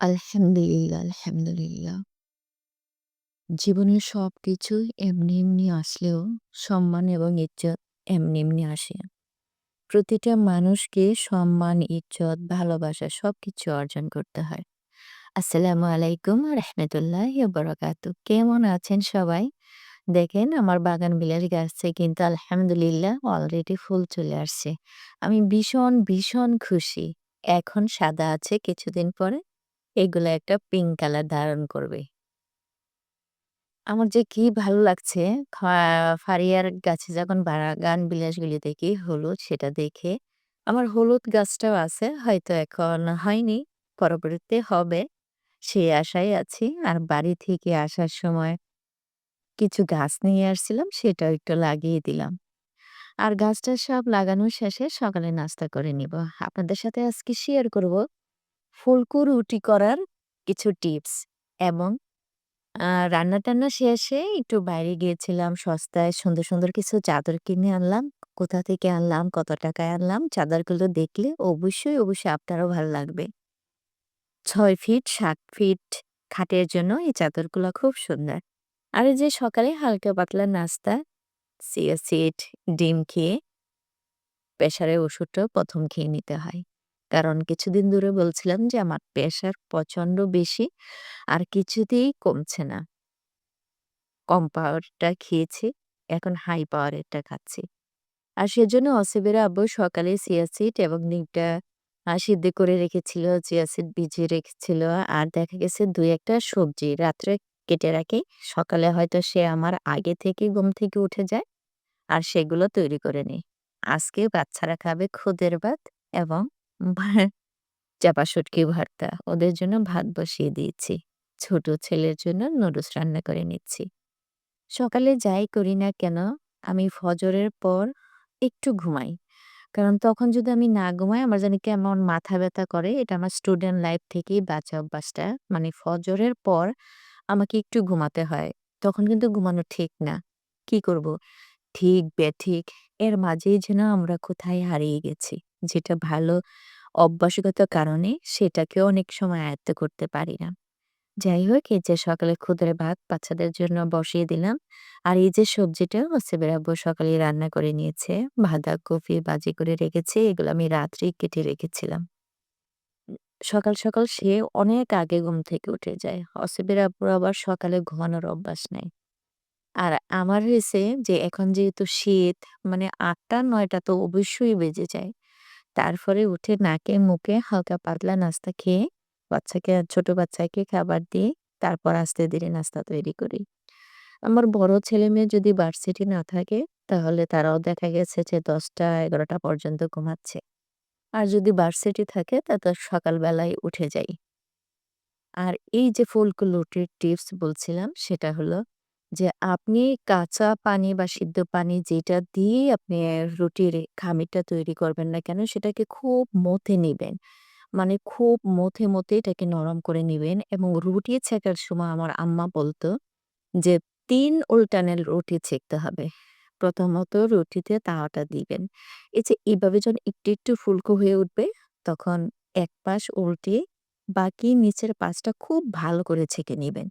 আলহামদুলিল্লাহ, আলহামদুলিল্লাহ। জীবনের সবকিছুই এমনি, এমনি আসলেও সম্মান এবং ইজ্জত এমনি, এমনি আসে। প্রতিটা মানুষকে সম্মান, ইজ্জত, ভালোবাসা সবকিছু অর্জন করতে হয়। আসসালামু আলাইকুম রাহমাতুল্লাহি বারাকাতু। কেমন আছেন সবাই? দেখেন আমার বাগান বিলাস গাছে কিন্তু আলহামদুলিল্লাহ অলরেডি ফুল চলে আসছে। আমি ভীষণ, ভীষণ খুশি। এখন সাদা আছে কিছুদিন পরে এগুলা একটা পিঙ্ক কালার ধারণ করবে। আমার যে কি ভালো লাগছে ফারিয়ার গাছে যখন বাগান বিলাসগুলি দেখি হলুদ সেটা দেখে। আমার হলুদ গাছটাও আছে হয়তো এখন হয়নি, পরবর্তীতে হবে। সেই আশায় আছি। আর বাড়ি থেকে আসার সময় কিছু গাছ নিয়ে আসছিলাম সেটাও একটু লাগিয়ে দিলাম। আর গাছটা সব লাগানোর শেষে সকালে নাস্তা করে নিব। আপনাদের সাথে আজকে শেয়ার করব ফুলকো রুটি করার কিছু টিপস এবং আ রান্না-টান্না শেষে একটু বাইরে গিয়েছিলাম সস্তায় সুন্দর, সুন্দর কিছু চাদর কিনে আনলাম। কোথা থেকে আনলাম, কত টাকায় আনলাম চাদরগুলো দেখলে অবশ্যই, অবশ্যই আপনারও ভালো লাগবে। ছয় ফিট সাত ফিট খাটের জন্য এই চাদরগুলো খুব সুন্দর। আর যে সকালে হালকা পাতলা নাস্তা, চিয়া সিড, ডিম খেয়ে প্রেশারের ওষুধটাও প্রথম খেয়ে নিতে হয়। কারণ কিছুদিন ধরে বলছিলাম যে আমার প্রেশার প্রচণ্ড বেশি আর কিছুতেই কমছে না। কম পাওয়ারটা খেয়েছি, এখন হাই পাওয়ারেরটা খাচ্ছি। আর সেজন্য অসিবের আব্বু সকালে চিয়া এবং ডিমটা আ সিদ্ধ করে রেখেছিল, চিয়া সিড ভিজিয়ে রেখেছিল। আর দেখা গেছে ২-১ টা সবজি রাত্রে কেটে রাখি। সকালে হয়তো সে আমার আগে থেকেই ঘুম থেকে উঠে যায়। আর সেগুলো তৈরি করে নেই। আজকে বাচ্চারা খাবে খুদের ভাত এবং চাপা শুটকি ভর্তা। ওদের জন্য ভাত বসিয়ে দিয়েছি। ছোট ছেলের জন্য নুডলস রান্না করে নিচ্ছি। সকালে যাই করি না কেন, আমি ফজরের পর একটু ঘুমাই। কারণ তখন যদি আমি না ঘুমাই, আমার জানি কেমন মাথা ব্যথা করে। এটা আমার স্টুডেন্ট লাইফ থেকেই বাঁচা অভ্যাসটা। মানে ফজরের পর আমাকে একটু ঘুমাতে হয়। তখন কিন্তু ঘুমানো ঠিক না। কি করব? ঠিক বেঠিক এর মাঝেই যেন আমরা কোথায় হারিয়ে গেছি। যেটা ভালো অভ্যাসগত কারণে সেটাকেও অনেক সময় আয়ত্ত করতে পারি না। যাই হোক এই যে সকালে খুদের ভাত বাচ্চাদের জন্য বসিয়ে দিলাম। আর এই যে সবজিটা ওসিবের আব্বু সকালে রান্না করে নিয়েছে। বাঁধাকপি ভাজি করে রেখেছে। এগুলো আমি রাত্রেই কেটে রেখেছিলাম। সকাল, সকাল সে অনেক আগে ঘুম থেকে উঠে যায়। অসিবের আবার সকালে ঘুমানোর অভ্যাস নাই। আর আমার হয়েছে যে, এখন যেহেতু শীত মানে ৮টা-৯টা তো অবশ্যই বেজে যায়। তারপরে উঠে নাকে, মুখে হালকা পাতলা নাস্তা খেয়ে বাচ্চাকে, ছোট বাচ্চাকে খাবার দিয়ে তারপর আস্তে ধীরে নাস্তা তৈরি করি। আমার বড় ছেলে মেয়ে যদি ভার্সিটি না থাকে, তাহলে তারাও দেখা গেছে যে ১০টা-১১টা পর্যন্ত ঘুমাচ্ছে। আর যদি ভার্সিটি থাকে, তা তো সকালবেলায় উঠে যাই। আর এই যে ফুলকো রুটির টিপস বলছিলাম, সেটা হলো যে আপনি কাঁচা পানি বা সিদ্ধ পানি যেটা দিয়েই আপনি রুটির খামিরটা তৈরি করবেন না কেন সেটাকে খুব মথে নিবেন। মানে খুব মথে, মথে এটাকে নরম করে নিবেন এবং রুটি ছেঁকার সময় আমার আম্মা বলতো যে ৩ উল্টানের রুটি ছেঁকতে হবে। প্রথমত রুটিতে তাওয়াটা দিবেন। এই যে এভাবে যখন একটু, একটু ফুলকো হয়ে উঠবে তখন এক পাশ উল্টিয়ে বাকি নিচের পাশটা খুব ভালো করে ছেঁকে নিবেন।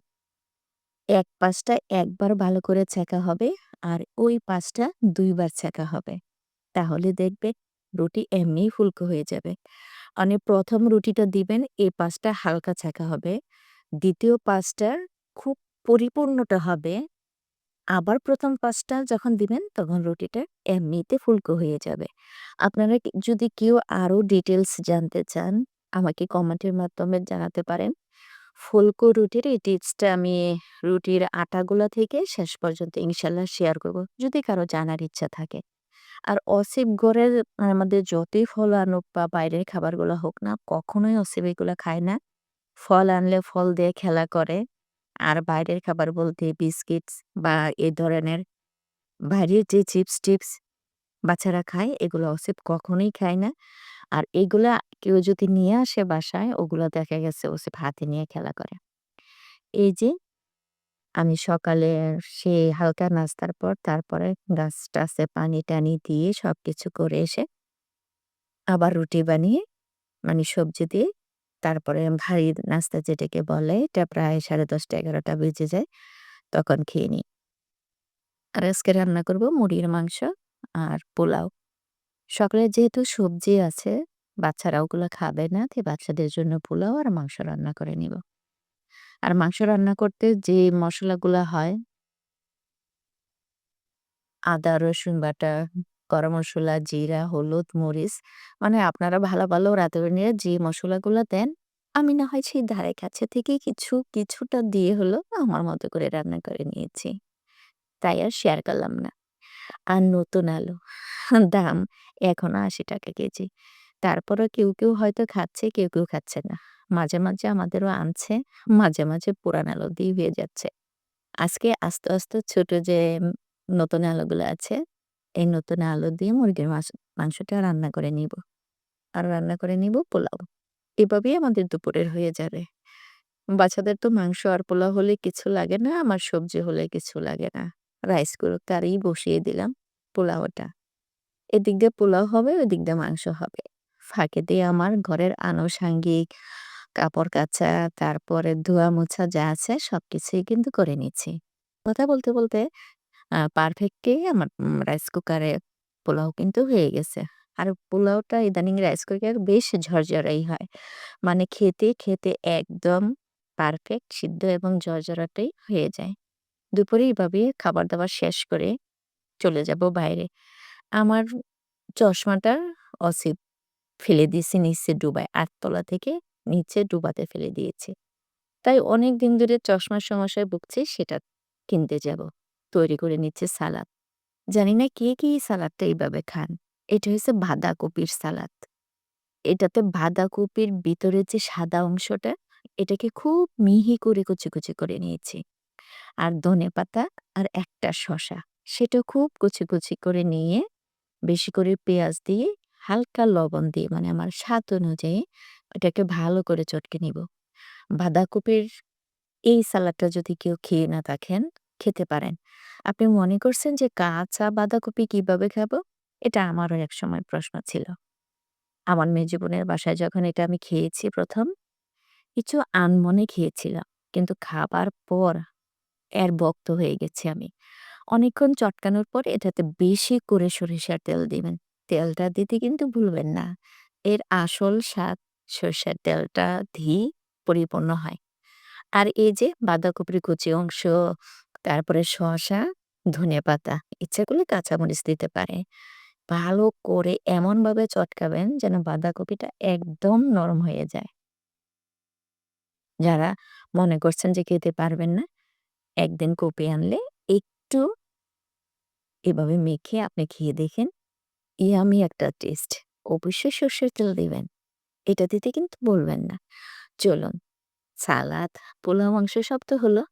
এক পাশটা একবার ভালো করে ছেঁকা হবে আর ওই পাশটা ২ বার ছেঁকা হবে। তাহলে দেখবে রুটি এমনিই ফুলকো হয়ে যাবে। মানে প্রথম রুটিটা দিবেন, এই পাশটা হালকা ছেঁকা হবে। দ্বিতীয় পাশটা খুব পরিপূর্ণটা হবে। আবার প্রথম পাশটা যখন দিবেন, তখন রুটিটা এমনিতে ফুলকো হয়ে যাবে। আপনারা যদি কেউ আরও ডিটেলস জানতে চান, আমাকে কমেন্টের মাধ্যমে জানাতে পারেন। ফুলকো রুটির এই টিপসটা আমি রুটির আটাগুলা থেকে শেষ পর্যন্ত ইনশাল্লাহ শেয়ার করব। যদি কারও জানার ইচ্ছা থাকে। আর অসিব ঘরের আমাদের যতই ফল আনুক বা বাইরের খাবারগুলো হোক না, কখনোই অসিব এগুলো খায় না। ফল আনলে ফল দিয়ে খেলা করে। আর বাইরের খাবার বলতে বিস্কিটস বা এ ধরনের বাইরের যে চিপস-টিপস বাচ্চারা খায়, এগুলো অসিব কখনোই খায় না। আর এগুলা কেউ যদি নিয়ে আসে বাসায়, ওগুলা দেখা গেছে ওসিব হাতে নিয়ে খেলা করে। এই যে, আমি সকালে সেই হালকা নাস্তার পর তারপরে গাছ-টাছে পানি-টানি দিয়ে সবকিছু করে এসে আবার রুটি বানিয়ে মানে সবজি দিয়ে তারপরে ভারী নাস্তা যেটাকে বলে, এটা প্রায় 10:30-11:00 বেজে যায়। তখন খেয়ে নিই। আর আজকে রান্না করব মুরগির মাংস আর পোলাও। সকালে যেহেতু সবজি আছে, বাচ্চারা ওগুলো খাবে না, তাই বাচ্চাদের জন্য পোলাও আর মাংস রান্না করে নিব। আর মাংস রান্না করতে যে মসলাগুলা হয় আদা, রসুন বাটা, গরম মশলা জিরা, হলুদ, মরিচ মানে আপনারা ভালো, ভালো রাঁধুনি নিয়ে যে মসলাগুলা দেন, আমি না হয় সেই ধারে কাছে থেকে কিছু কিছুটা দিয়ে হলো আমার মতো করে রান্না করে নিয়েছি। তাই আর শেয়ার করলাম না। আর নতুন আলু দাম এখনও ৳৮০ কেজি। তারপরেও কেউ, কেউ হয়তো খাচ্ছে, কেউ, কেউ খাচ্ছে না। মাঝে, মাঝে আমাদেরও আনছে, মাঝে, মাঝে পুরান আলু দিয়ে হয়ে যাচ্ছে। আজকে আস্তে, আস্তে ছোট যে নতুন আলুগুলো আছে, এই নতুন আলু দিয়ে মুরগির মাস মাংসটা রান্না করে নিব। আর রান্না করে নিব পোলাও। এভাবেই আমাদের দুপুরের হয়ে যাবে। বাচ্চাদের তো মাংস আর পোলাও হলে কিছু লাগে না, আমার সবজি হলে কিছু লাগে না। রাইস কুকারেই বসিয়ে দিলাম পোলাওটা। এদিক দিয়ে পোলাও হবে, ওদিক দিয়ে মাংস হবে। ফাঁকে দিয়ে আমার ঘরের আনুষাঙ্গিক কাপড় কাচা, তারপরে ধোয়া মোছা যা আছে সব কিছুই কিন্তু করে নিচ্ছি। কথা বলতে, বলতে পারফেক্টলি আমার রাইস কুকারে পোলাও কিন্তু হয়ে গেছে। আর পোলাওটা ইদানিং রাইস কুকার বেশ ঝরঝরাই হয়। মানে খেতে, খেতে একদম পারফেক্ট সিদ্ধ এবং ঝরঝরাটাই হয়ে যায়। দুপুরে এভাবে খাবার-দাবার শেষ করে চলে যাব বাইরে। আমার চশমাটা অসিব ফেলে দিয়েছি নিচে ডুবায়। ৮ তলা থেকে নিচে ডুবাতে ফেলে দিয়েছে তাই অনেক দিন ধরে চশমার সমস্যায় ভুগছি সেটা কিনতে যাব। তৈরি করে নিচ্ছে সালাদ। জানি না কে, কি সালাদটা এইভাবে খান। এটা হইছে বাঁধাকপির সালাদ। এটাতে বাঁধাকপির ভিতরে যে সাদা অংশটা, এটাকে খুব মিহি করে কুচি, কুচি করে নিয়েছি। আর ধনেপাতা আর একটা শসা, সেটা খুব কুচি, কুচি করে নিয়ে বেশি করে পেঁয়াজ দিয়ে, হালকা লবণ দিয়ে মানে আমার স্বাদ অনুযায়ী এটাকে ভালো করে চটকে নিব। বাঁধাকপির এই সালাদটা যদি কেউ খেয়ে না থাকেন, খেতে পারেন। আপনি মনে করছেন যে কাঁচা বাঁধাকপি কীভাবে খাব? এটা আমারও একসময় প্রশ্ন ছিল। আমার মেয়ে জীবনের বাসায় যখন এটা আমি খেয়েছি প্রথম কিছু আনমনে খেয়েছিলাম। কিন্তু খাবার পর এর ভক্ত হয়ে গেছি আমি। অনেকক্ষণ চটকানোর পর এটাতে বেশি করে সরিষার তেল দিবেন। তেলটা দিতে কিন্তু ভুলবেন না। এর আসল স্বাদ সরিষার তেলটা দিয়েই পরিপূর্ণ হয়। আর এই যে বাঁধাকপির কুচি অংশ, তারপরে শসা, ধনেপাতা, ইচ্ছা করলে কাঁচামরিচ দিতে পারে। ভালো করে এমনভাবে চটকাবেন যেন বাঁধাকপিটা একদম নরম হয়ে যায়। যারা মনে করছেন যে খেতে পারবেন না, একদিন কপি আনলে একটু এভাবে মেখে আপনি খেয়ে দেখেন। ইয়াম্মি একটা টেস্ট। অবশ্যই সর্ষের তেল দিবেন। এটা দিতে কিন্তু ভুলবেন না। চলুন সালাদ, পোলাও মাংস সব তো হলো।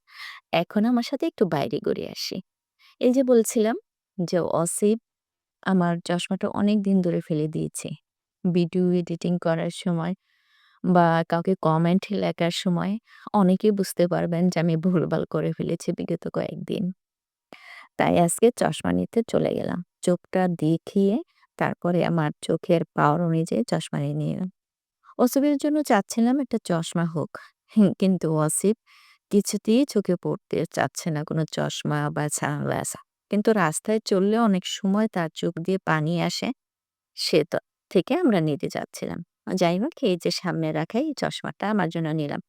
এখন আমার সাথে একটু বাইরে ঘুরে আসি। এই যে বলছিলাম যে অসিব আমার চশমাটা অনেকদিন ধরে ফেলে দিয়েছি। ভিডিও এডিটিং করার সময় বা কাউকে কমেন্ট লেখার সময় অনেকেই বুঝতে পারবেন যে আমি ভুলভাল করে ফেলেছি বিগত কয়েকদিন। তাই আজকে চশমা নিতে চলে গেলাম। চোখটা দেখিয়ে তারপরে আমার চোখের পাওয়ার অনুযায়ী চশমা নিয়ে নিলাম। অসিবের জন্য চাচ্ছিলাম একটা চশমা হোক। কিন্তু অসিব কিছুতেই চোখে পড়তে চাচ্ছে না কোনো চশমা বা সানগ্লাস। কিন্তু রাস্তায় চললে অনেক সময় তার চোখ দিয়ে পানি আসে। সে থেকে আমরা নিতে চাচ্ছিলাম। যাই হোক এই যে সামনে রাখা এই চশমাটা আমার জন্য নিলাম।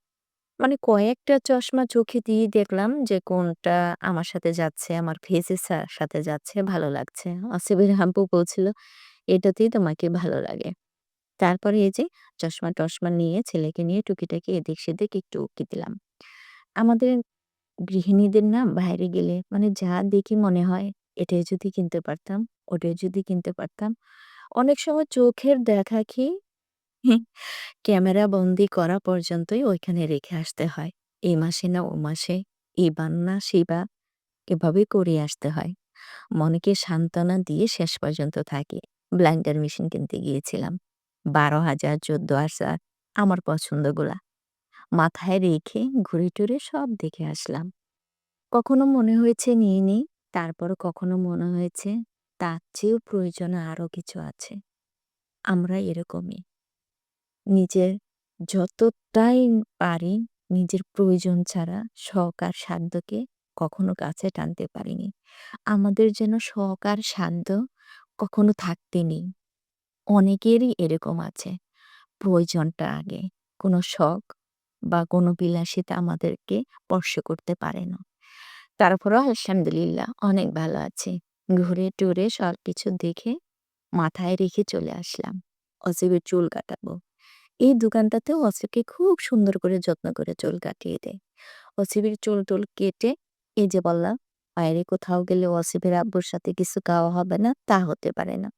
মানে কয়েকটা চশমা চোখে দিয়ে দেখলাম যে কোনটা আমার সাথে যাচ্ছে, আমার ফেসের সাথে যাচ্ছে, ভালো লাগছে। অসিবের আব্বু বলছিল, "এটাতেই তোমাকে ভালো লাগে।" তারপরে এই যে চশমা-টশমা নিয়ে ছেলেকে নিয়ে টুকিটাকি এদিক-সেদিক একটু উকি দিলাম। আমাদের গৃহিণীদের না বাইরে গেলে মানে যা দেখি মনে হয় এটাই যদি কিনতে পারতাম, ওটাই যদি কিনতে পারতাম। অনেক সময় চোখের দেখা কি ক্যামেরা বন্দি করা পর্যন্তই ওইখানে রেখে আসতে হয়। এই মাসে না ও মাসে, এবার না সেবার এভাবে করে আসতে হয়। মনকে সান্ত্বনা দিয়ে শেষ পর্যন্ত থাকি। ব্লেন্ডার মেশিন কিনতে গিয়েছিলাম। ১২,০০০, ১৪,০০০ আমার পছন্দগুলা। মাথায় রেখে ঘুরে-টুরে সব দেখে আসলাম। কখনো মনে হয়েছে নিয়ে নিই, তারপর কখনো মনে হয়েছে তার চেয়েও প্রয়োজনে আরও কিছু আছে। আমরা এরকমই। নিজের যতটাই পারি নিজের প্রয়োজন ছাড়া শখ আর সাধ্যকে কখনো কাছে টানতে পারিনি। আমাদের যেন শখ আর সাধ্য কখনো থাকতে নেই। অনেকেরই এরকম আছে। প্রয়োজনটা আগে। কোনো শখ বা কোনো বিলাসিতা আমাদেরকে স্পর্শ করতে পারে না। তারপরেও আলহামদুলিল্লাহ অনেক ভালো আছি। ঘুরে টুরে সব কিছু দেখে মাথায় রেখে চলে আসলাম। অসীবের চুল কাটাবো। এই দোকানটাতেও অসীবকে খুব সুন্দর করে যত্ন করে চুল কাটিয়ে দেয়। অসীবের চুল-টুল কেটে এই যে বললাম বাইরে কোথাও গেলে অসীবের আব্বুর সাথে কিছু খাওয়া হবে না, তা হতে পারে না।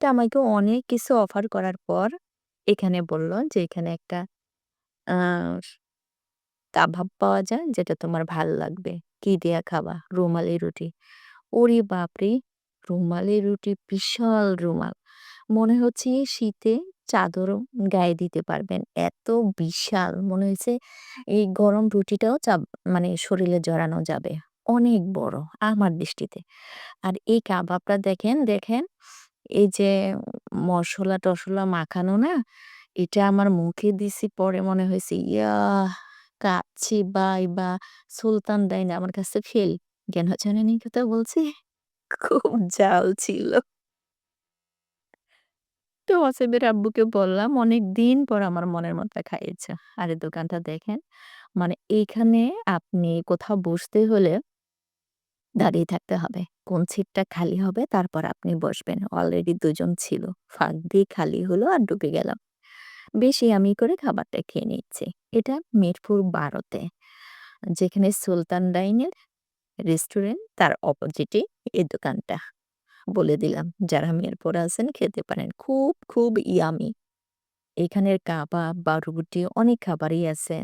তো আমাকে অনেক কিছু অফার করার পর এখানে বলল যে এখানে একটা কাবাব পাওয়া যায় যেটা তোমার ভালো লাগবে। কি দিয়া খাবা? রুমালি রুটি। ওরে বাপরে! রুমালি রুটি বিশাল রুমাল। মনে হচ্ছে শীতে চাদরও গায়ে দিতে পারবেন। এত বিশাল মনে হয়েছে এই গরম রুটিটাও চাপ মানে শরীরে জড়ানো যাবে। অনেক বড় আমার দৃষ্টিতে। আর এই কাবাবটা দেখেন, দেখেন এই যে মসলা-টসলা মাখানো না? এটা আমার মুখে দিছি পরে মনে হয়েছে ইয়া কাচ্চি বাই বা সুলতান ডাইন আমার কাছে ফেল। জানেন এই কথা বলছি? খুব জাল ছিল। তো অসীবের আব্বুকে বললাম, অনেক দিন পর আমার মনের মতো খাইয়েছে। আর দোকানটা দেখেন। মানে এইখানে আপনি কোথাও বসতে হলে দাঁড়িয়ে থাকতে হবে। কোন সিটটা খালি হবে তারপর আপনি বসবেন। অলরেডি দুজন ছিল। ফাঁক দিয়ে খালি হলো আর ঢুকে গেলাম। বেশি আমি করে খাবারটা খেয়ে নিচ্ছি। এটা মিরপুর ১২ তে। যেখানে সুলতান ডাইনের রেস্টুরেন্ট, তার অপোজিটে এই দোকানটা। বলে দিলাম যারা মিরপুরে আছেন খেতে পারেন। খুব, খুব ইয়ামি এখানের কাবাব বা রুটি অনেক খাবারই আছে।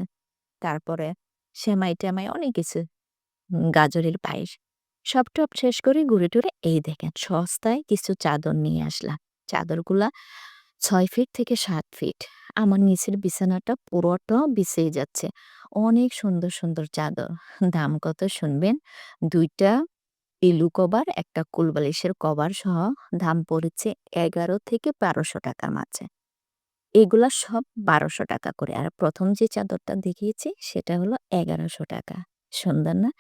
তারপরে সেমাই-টেমাই অনেক কিছু। গাজরের পায়েস। সব টপ শেষ করে ঘুরে টুরে এই দেখেন সস্তায় কিছু চাদর নিয়ে আসলাম। চাদরগুলা ছয় ফিট থেকে সাত ফিট। আমার নিচের বিছানাটা পুরোটা বিছিয়ে যাচ্ছে। অনেক সুন্দর, সুন্দর চাদর। দাম কত শুনবেন? ২ টা পিলো কভার, একটা কুলবালিশের কভার সহ দাম পড়েছে ১১ থেকে বারোশো টাকার মাঝে। এগুলা সব বারোশো টাকা করে। আর প্রথম যে চাদরটা দেখিয়েছি সেটা হলো এগারোশো টাকা। সুন্দর না?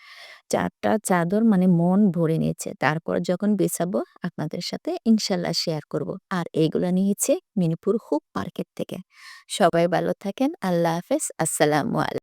চারটা চাদর মানে মন ভরে নিয়েছে। তারপর যখন বেচাবো আপনাদের সাথে ইনশাল্লাহ শেয়ার করব। আর এগুলা নিয়েছে মিনিপুর হুক মার্কেট থেকে। সবাই ভালো থাকেন। আল্লাহ হাফেজ। আসসালামু আলাই